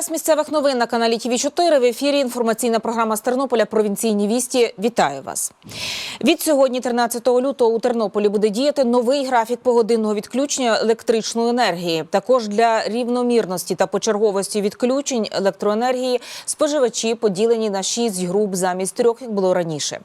Час місцевих новин на каналі ТВ 4 В ефірі інформаційна програма з Тернополя Провінційні вісті. Вітаю вас. Від сьогодні, 13 лютого, у Тернополі буде діяти новий графік погодинного відключення електричної енергії. Також для рівномірності та почерговості відключень електроенергії споживачі поділені на 6 груп замість трьох, як було раніше.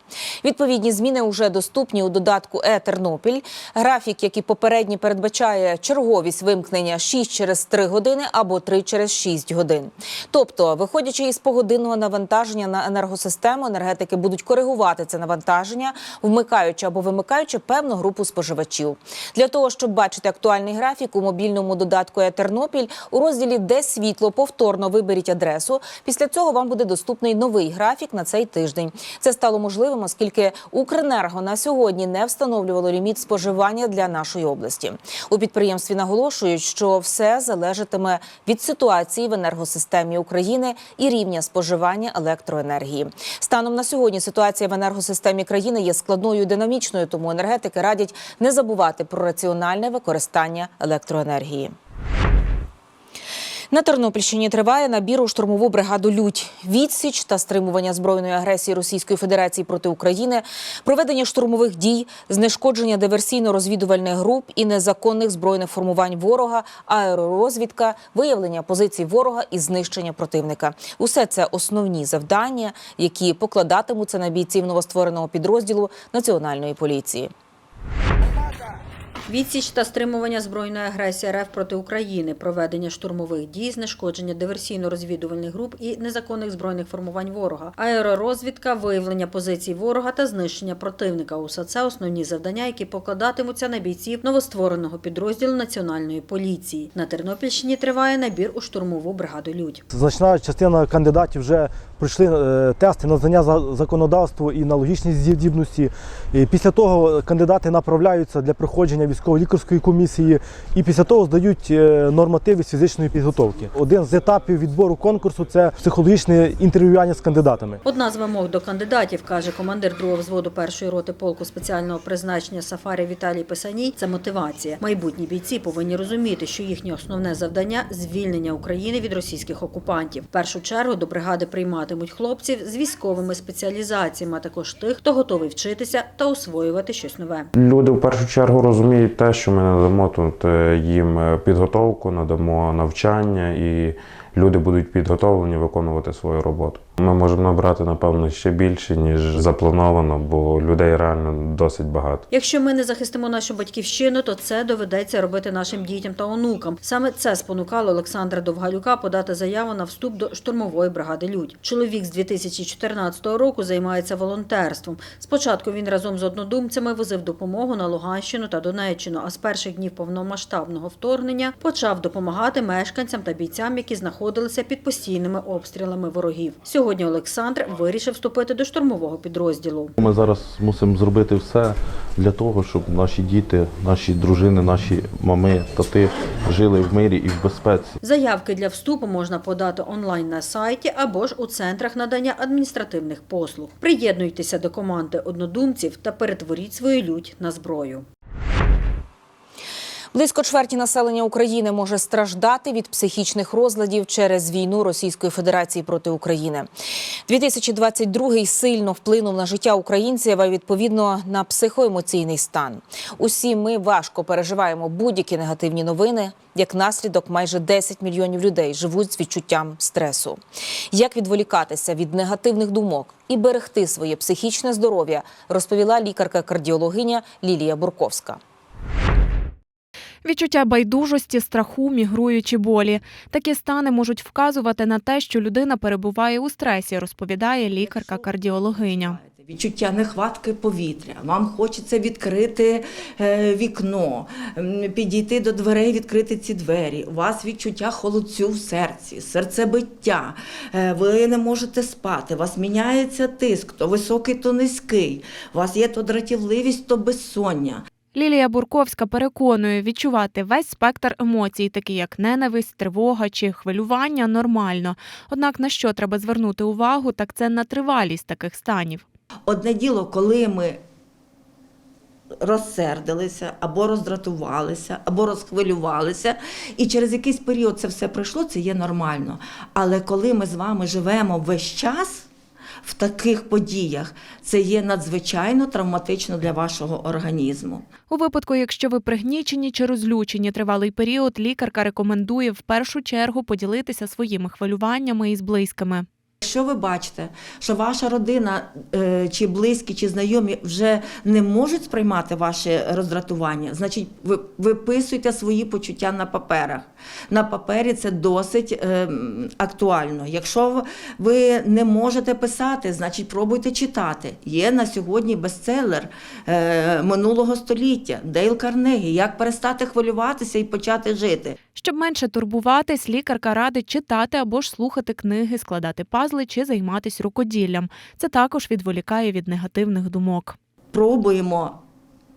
Відповідні зміни вже доступні у додатку Е Тернопіль. Графік, який попередній передбачає черговість вимкнення 6 через 3 години або 3 через 6 годин. Тобто, виходячи із погодинного навантаження на енергосистему, енергетики будуть коригувати це навантаження, вмикаючи або вимикаючи певну групу споживачів. Для того щоб бачити актуальний графік у мобільному додатку Е Тернопіль у розділі Де світло повторно виберіть адресу. Після цього вам буде доступний новий графік на цей тиждень. Це стало можливим, оскільки Укренерго на сьогодні не встановлювало ліміт споживання для нашої області. У підприємстві наголошують, що все залежатиме від ситуації в енергосистемі України і рівня споживання електроенергії. Станом на сьогодні ситуація в енергосистемі країни є складною і динамічною, тому енергетики радять не забувати про раціональне використання електроенергії. На Тернопільщині триває набір у штурмову бригаду Людь, відсіч та стримування збройної агресії Російської Федерації проти України, проведення штурмових дій, знешкодження диверсійно-розвідувальних груп і незаконних збройних формувань ворога, аеророзвідка, виявлення позицій ворога і знищення противника. Усе це основні завдання, які покладатимуться на бійців новоствореного підрозділу Національної поліції. Відсіч та стримування збройної агресії РФ проти України, проведення штурмових дій, знешкодження диверсійно-розвідувальних груп і незаконних збройних формувань ворога, аеророзвідка, виявлення позицій ворога та знищення противника. Усе це основні завдання, які покладатимуться на бійців новоствореного підрозділу Національної поліції. На Тернопільщині триває набір у штурмову бригаду Людь. Значна частина кандидатів вже пройшли е, тести на знання за- законодавства і на логічні здібності. І після того кандидати направляються для проходження військово-лікарської комісії і після того здають е, нормативи з фізичної підготовки. Один з етапів відбору конкурсу це психологічне інтерв'ювання з кандидатами. Одна з вимог до кандидатів, каже командир другого взводу першої роти полку спеціального призначення Сафарі Віталій Писаній, це мотивація. Майбутні бійці повинні розуміти, що їхнє основне завдання звільнення України від російських окупантів. В першу чергу до бригади прийматимуть хлопців з військовими спеціалізаціями, а також тих, хто готовий вчитися та освоювати щось нове. Люди в першу чергу розуміють те, що ми надамо тут е, їм е, підготовку, надамо навчання, і люди будуть підготовлені виконувати свою роботу. Ми можемо набрати, напевно, ще більше, ніж заплановано, бо людей реально досить багато. Якщо ми не захистимо нашу батьківщину, то це доведеться робити нашим дітям та онукам. Саме це спонукало Олександра Довгалюка подати заяву на вступ до штурмової бригади Людь. Чоловік з 2014 року займається волонтерством. Спочатку він разом з однодумцями возив допомогу на Луганщину та Донеччину. А з перших днів повномасштабного вторгнення почав допомагати мешканцям та бійцям, які знаходилися під постійними обстрілами ворогів. Сьогодні Олександр вирішив вступити до штурмового підрозділу. Ми зараз мусимо зробити все для того, щоб наші діти, наші дружини, наші мами, тати жили в мирі і в безпеці. Заявки для вступу можна подати онлайн на сайті або ж у центрах надання адміністративних послуг. Приєднуйтеся до команди однодумців та перетворіть свою лють на зброю. Близько чверті населення України може страждати від психічних розладів через війну Російської Федерації проти України. 2022 сильно вплинув на життя українців, а відповідно на психоемоційний стан. Усі ми важко переживаємо будь-які негативні новини. Як наслідок, майже 10 мільйонів людей живуть з відчуттям стресу. Як відволікатися від негативних думок і берегти своє психічне здоров'я, розповіла лікарка-кардіологиня Лілія Бурковська. Відчуття байдужості, страху, мігруючі болі. Такі стани можуть вказувати на те, що людина перебуває у стресі, розповідає лікарка-кардіологиня. Відчуття нехватки повітря. Вам хочеться відкрити е, вікно, підійти до дверей, відкрити ці двері. У вас відчуття холодцю в серці, серцебиття. Е, ви не можете спати. У вас міняється тиск, то високий, то низький. У вас є то дратівливість, то безсоння. Лілія Бурковська переконує, відчувати весь спектр емоцій, такі як ненависть, тривога чи хвилювання, нормально. Однак на що треба звернути увагу, так це на тривалість таких станів. Одне діло, коли ми розсердилися, або роздратувалися, або розхвилювалися, і через якийсь період це все пройшло, це є нормально. Але коли ми з вами живемо весь час в таких подіях, це є надзвичайно травматично для вашого організму. У випадку, якщо ви пригнічені чи розлючені тривалий період, лікарка рекомендує в першу чергу поділитися своїми хвилюваннями із близькими. Якщо ви бачите, що ваша родина е, чи близькі, чи знайомі вже не можуть сприймати ваше роздратування, значить ви виписуйте свої почуття на паперах. На папері це досить е, актуально. Якщо ви не можете писати, значить пробуйте читати. Є на сьогодні бестселер е, минулого століття Дейл Карнегі Як перестати хвилюватися і почати жити. Щоб менше турбуватись, лікарка радить читати або ж слухати книги, складати пазли чи займатися рукоділлям. Це також відволікає від негативних думок. пробуємо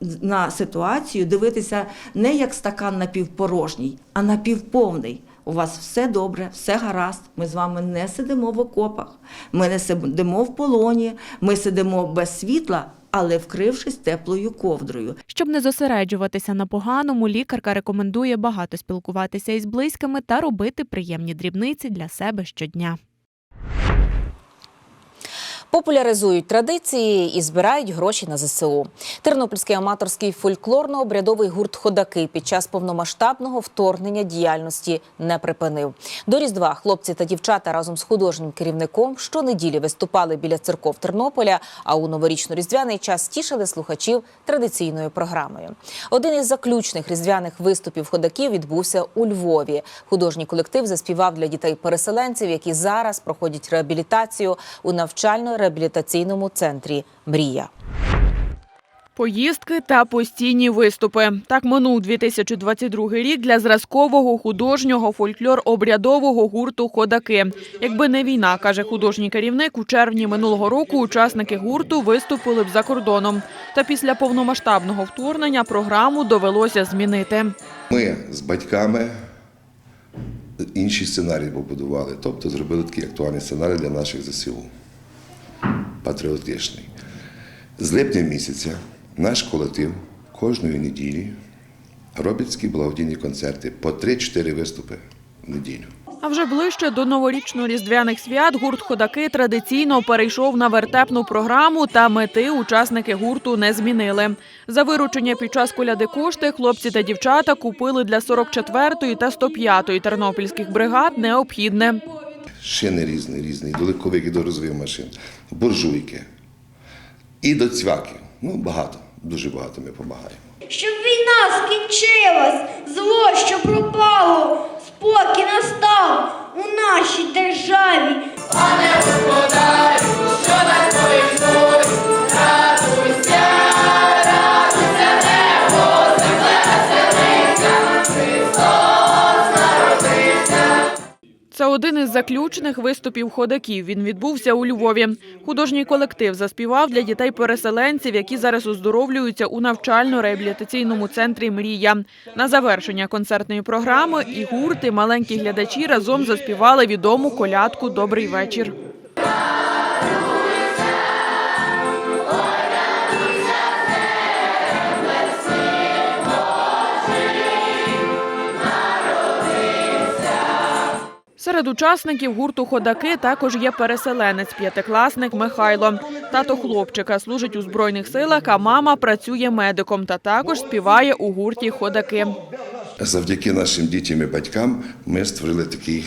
на ситуацію дивитися не як стакан напівпорожній, а напівповний. У вас все добре, все гаразд. Ми з вами не сидимо в окопах, ми не сидимо в полоні, ми сидимо без світла, але вкрившись теплою ковдрою. Щоб не зосереджуватися на поганому, лікарка рекомендує багато спілкуватися із близькими та робити приємні дрібниці для себе щодня. Популяризують традиції і збирають гроші на ЗСУ. Тернопільський аматорський фольклорно-обрядовий гурт Ходаки під час повномасштабного вторгнення діяльності не припинив. До Різдва хлопці та дівчата разом з художнім керівником щонеділі виступали біля церков Тернополя, а у новорічно-різдвяний час тішили слухачів традиційною програмою. Один із заключних різдвяних виступів ходаків відбувся у Львові. Художній колектив заспівав для дітей-переселенців, які зараз проходять реабілітацію у навчально-реабілітаційному центрі Мрія. Поїздки та постійні виступи. Так минув 2022 рік для зразкового художнього фольклор-обрядового гурту Ходаки. Якби не війна, каже художній керівник, у червні минулого року учасники гурту виступили б за кордоном. Та після повномасштабного вторгнення програму довелося змінити. Ми з батьками інший сценарій побудували, тобто зробили такий актуальний сценарій для наших ЗСУ. Патріотичний. З липня місяця наш колектив кожної неділі робить такі благодійні концерти по 3-4 виступи в неділю. А вже ближче до новорічно-різдвяних свят гурт Ходаки традиційно перейшов на вертепну програму та мети учасники гурту не змінили. За виручення під час коляди кошти хлопці та дівчата купили для 44-ї та 105-ї тернопільських бригад необхідне. Шини різні, різні, до легкових і до розвив машин, буржуйки і до цвяків. Ну, багато, дуже багато ми допомагаємо. Щоб війна скінчилась, зло, що пропало, спокій настав у нашій державі. Це один із заключних виступів ходаків. Він відбувся у Львові. Художній колектив заспівав для дітей-переселенців, які зараз оздоровлюються у навчально-реабілітаційному центрі Мрія. На завершення концертної програми і гурти маленькі глядачі разом заспівали відому колядку Добрий вечір. Серед учасників гурту Ходаки також є переселенець, п'ятикласник Михайло. Тато хлопчика служить у збройних силах, а мама працює медиком та також співає у гурті Ходаки. Завдяки нашим дітям і батькам ми створили такий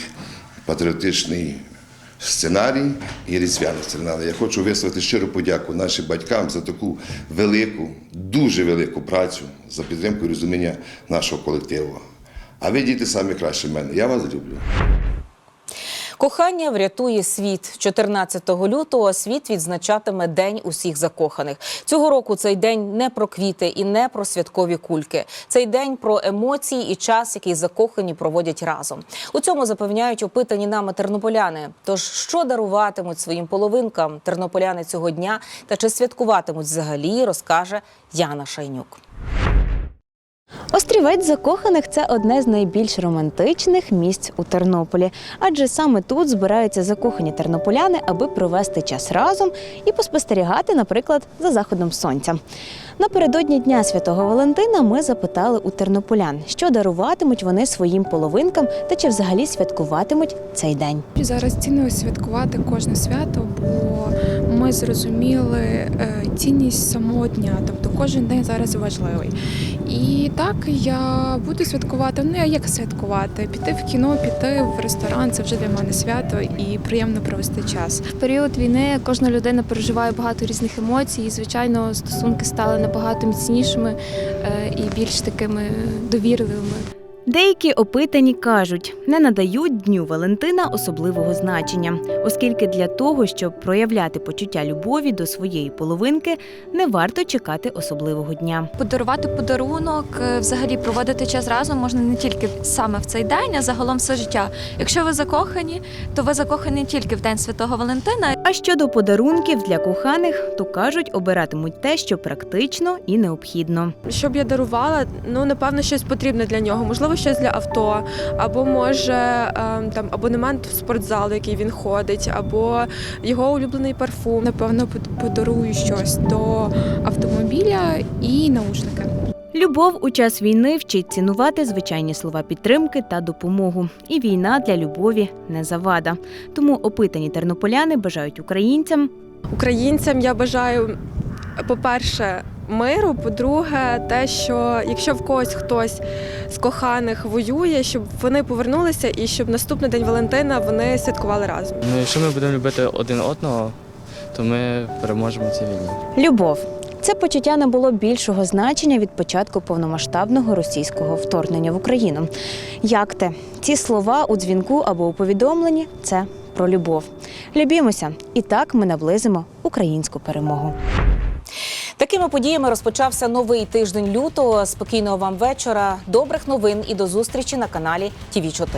патріотичний сценарій і різдвяний сценарій. Я хочу висловити щиру подяку нашим батькам за таку велику, дуже велику працю, за підтримку і розуміння нашого колективу. А ви діти самі краще мене. Я вас люблю. Кохання врятує світ. 14 лютого світ відзначатиме День усіх закоханих. Цього року цей день не про квіти і не про святкові кульки. Цей день про емоції і час, який закохані проводять разом. У цьому запевняють опитані нами тернополяни. Тож що даруватимуть своїм половинкам тернополяни цього дня та чи святкуватимуть взагалі, розкаже Яна Шайнюк. Острівець закоханих це одне з найбільш романтичних місць у Тернополі, адже саме тут збираються закохані тернополяни, аби провести час разом і поспостерігати, наприклад, за заходом сонця. Напередодні Дня Святого Валентина ми запитали у тернополян, що даруватимуть вони своїм половинкам та чи взагалі святкуватимуть цей день. Зараз цінно святкувати кожне свято, бо ми зрозуміли е, цінність самого дня, тобто кожен день зараз важливий. І так я буду святкувати. Ну як святкувати? Піти в кіно, піти в ресторан це вже для мене свято і приємно провести час. В період війни кожна людина переживає багато різних емоцій. І, звичайно, стосунки стали набагато міцнішими е, і більш такими довірливими. Деякі опитані кажуть, не надають дню Валентина особливого значення, оскільки для того, щоб проявляти почуття любові до своєї половинки, не варто чекати особливого дня. Подарувати подарунок, е, взагалі проводити час разом можна не тільки саме в цей день, а загалом все життя. Якщо ви закохані, то ви закохані тільки в день Святого Валентина. А щодо подарунків для коханих, то кажуть, обиратимуть те, що практично і необхідно. Щоб я дарувала, ну напевно, щось потрібне для нього. Можливо, щось для авто, або може ем, там абонемент в спортзал, який він ходить, або його улюблений парфум. Напевно, под- подарую щось до автомобіля і наушники. Любов у час війни вчить цінувати звичайні слова підтримки та допомогу. І війна для любові не завада. Тому опитані тернополяни бажають українцям Українцям я бажаю, по-перше, миру. По-друге, те, що якщо в когось хтось з коханих воює, щоб вони повернулися і щоб наступний день Валентина вони святкували разом. Ну, якщо ми будемо любити один одного, то ми переможемо цій війні. любов. Це почуття не було більшого значення від початку повномасштабного російського вторгнення в Україну. Як те, ці слова у дзвінку або у повідомленні це про любов. Любімося, і так ми наблизимо українську перемогу. Такими подіями розпочався новий тиждень лютого. Спокійного вам вечора, добрих новин і до зустрічі на каналі ТІВІ 4